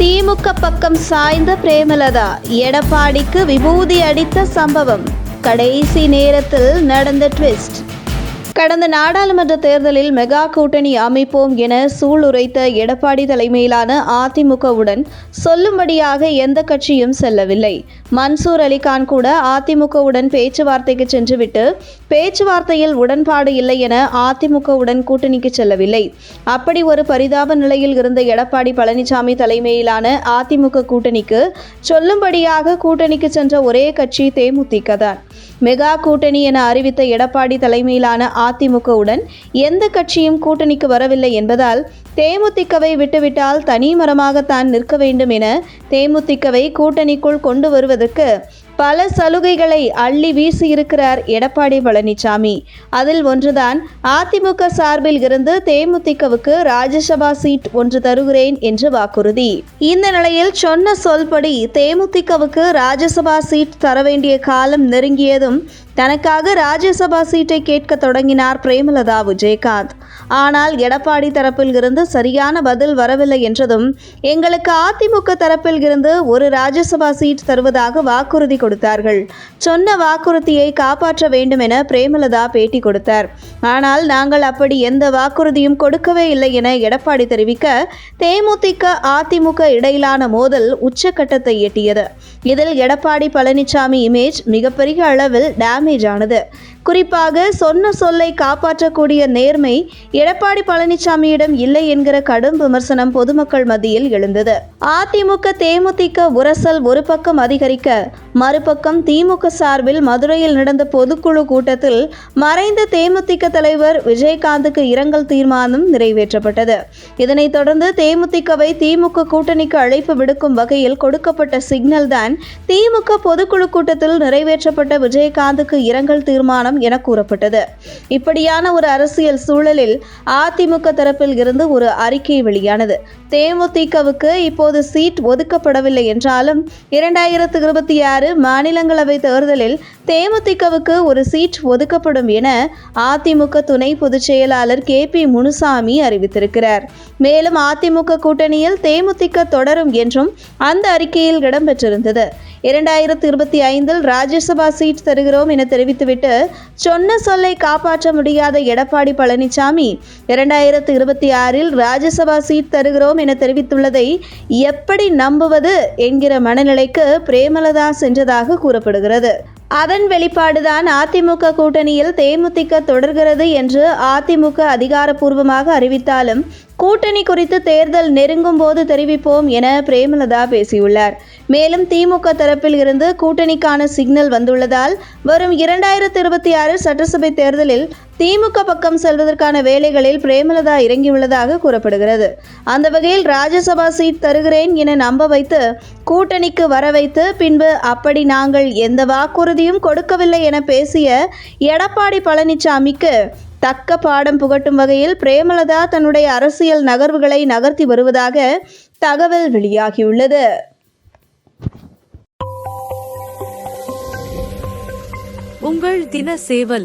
திமுக பக்கம் சாய்ந்த பிரேமலதா. எடப்பாடிக்கு விபூதி அடித்த சம்பவம். கடைசி நேரத்தில் நடந்த ட்விஸ்ட் கடந்த நாடாளுமன்ற தேர்தலில் மெகா கூட்டணி அமைப்போம் என சூளுரைத்த எடப்பாடி தலைமையிலான அதிமுகவுடன் சொல்லும்படியாக எந்த கட்சியும் செல்லவில்லை. மன்சூர் அலிகான் கூட அதிமுகவுடன் பேச்சுவார்த்தைக்கு சென்றுவிட்டு பேச்சுவார்த்தையில் உடன்பாடு இல்லை என அதிமுகவுடன் கூட்டணிக்கு செல்லவில்லை. அப்படி ஒரு பரிதாப நிலையில் இருந்த எடப்பாடி பழனிசாமி தலைமையிலான அதிமுக கூட்டணிக்கு சொல்லும்படியாக கூட்டணிக்கு சென்ற ஒரே கட்சி தேமுதிக தான். மெகா கூட்டணி என அறிவித்த எடப்பாடி தலைமையிலான அதிமுகவுடன் எந்த கட்சியும் கூட்டணிக்கு வரவில்லை என்பதால் தேமுதிகவை விட்டுவிட்டால் தனி மரமாகத்தான் நிற்க வேண்டும் என தேமுதிகவை கூட்டணிக்குள் கொண்டு வருவதற்கு பல சலுகைகளை அள்ளி வீசியிருக்கிறார் எடப்பாடி பழனிசாமி. அதில் ஒன்றுதான் அதிமுக சார்பில் இருந்து தேமுதிகவுக்கு ராஜ்யசபா சீட் ஒன்று தருகிறேன் என்று வாக்குறுதி. இந்த நிலையில் சொன்ன சொல்படி தேமுதிகவுக்கு ராஜ்யசபா சீட் தர வேண்டிய காலம் நெருங்கியதும் தனக்காக ராஜ்யசபா சீட்டை கேட்க தொடங்கினார் பிரேமலதா விஜயகாந்த். ஆனால் எடப்பாடி தரப்பில் இருந்து சரியான பதில் வரவில்லை என்றதும் எங்களுக்கு அதிமுக தரப்பில் இருந்து ஒரு ராஜ்யசபா சீட் தருவதாக வாக்குறுதி கொடுத்தார்கள். சொன்ன வாக்குறுதியை காப்பாற்ற வேண்டும் என பிரேமலதா பேட்டி கொடுத்தார். ஆனால் நாங்கள் அப்படி எந்த வாக்குறுதியும் கொடுக்கவே இல்லை என எடப்பாடி தெரிவிக்க தேமுதிக அதிமுக இடையிலான மோதல் உச்சக்கட்டத்தை எட்டியது. இதில் எடப்பாடி பழனிசாமி இமேஜ் மிகப்பெரிய அளவில் டேமேஜ் ஆனது. குறிப்பாக சொன்ன சொல்லை காப்பாற்றக்கூடிய நேர்மை எடப்பாடி பழனிசாமியிடம் இல்லை என்கிற கடும் விமர்சனம் பொதுமக்கள் மத்தியில் எழுந்தது. அதிமுக தேமுதிக உரசல் ஒரு பக்கம் அதிகரிக்க மறுபக்கம் திமுக சார்பில் மதுரையில் நடந்த பொதுக்குழு கூட்டத்தில் மறைந்த தேமுதிக தலைவர் விஜயகாந்துக்கு இரங்கல் தீர்மானம் நிறைவேற்றப்பட்டது. இதனைத் தொடர்ந்து தேமுதிகவை திமுக கூட்டணிக்கு அழைப்பு விடுக்கும் வகையில் கொடுக்கப்பட்ட சிக்னல் தான் திமுக பொதுக்குழு கூட்டத்தில் நிறைவேற்றப்பட்ட விஜயகாந்துக்கு இரங்கல் தீர்மானம் என கூறப்பட்டது. இப்படியான ஒரு அரசியல் சூழலில் அதிமுக தரப்பில் இருந்து ஒரு அறிக்கை வெளியானது. தேமுதிகவுக்கு இப்போது சீட் ஒதுக்கப்படவில்லை என்றாலும் இரண்டாயிரத்து இருபத்தி ஆறு மாநிலங்களவை தேர்தலில் தேமுதிகவுக்கு ஒரு சீட் ஒதுக்கப்படும் என அதிமுக துணை பொதுச் செயலாளர் கே பி முனுசாமி அறிவித்திருக்கிறார். மேலும் அதிமுக கூட்டணியில் தேமுதிக தொடரும் என்றும் அந்த அறிக்கையில் இடம்பெற்றிருந்தது. இரண்டாயிரத்து இருபத்தி ஐந்தில் ராஜ்யசபா சீட் தருகிறோம் என தெரிவித்துவிட்டு சொன்ன சொல்லை காப்பாற்ற முடியாத எடப்பாடி பழனிசாமி இரண்டாயிரத்து இருபத்தி ஆறில் ராஜ்யசபா சீட் தருகிறோம் என தெரிவித்துள்ளதை எப்படி நம்புவது என்கிற மனநிலைக்கு பிரேமலதா சென்றதாக கூறப்படுகிறது. அதன் வெளிப்பாடுதான் அதிமுக கூட்டணியில் தேமுதிக தொடர்கிறது என்று அதிமுக அதிகாரப்பூர்வமாக அறிவித்தாலும் கூட்டணி குறித்து தேர்தல் நெருங்கும் போது தெரிவிப்போம் என பிரேமலதா பேசியுள்ளார். மேலும் திமுக தரப்பில் இருந்து கூட்டணிக்கான சிக்னல் வந்துள்ளதால் வரும் இரண்டாயிரத்தி இருபத்தி ஆறு சட்டசபை தேர்தலில் திமுக பக்கம் செல்வதற்கான வேலைகளில் பிரேமலதா இறங்கியுள்ளதாக கூறப்படுகிறது. அந்த வகையில் ராஜ்யசபா சீட் தருகிறேன் என நம்ப வைத்து கூட்டணிக்கு வர வைத்து பின்பு அப்படி நாங்கள் எந்த வாக்குறுதியும் கொடுக்கவில்லை என பேசிய எடப்பாடி பழனிசாமிக்கு தக்க பாடம் புகட்டும் வகையில் பிரேமலதா தன்னுடைய அரசியல் நகர்வுகளை நகர்த்தி வருவதாக தகவல் வெளியாகியுள்ளது. உங்கள் தின சேவல்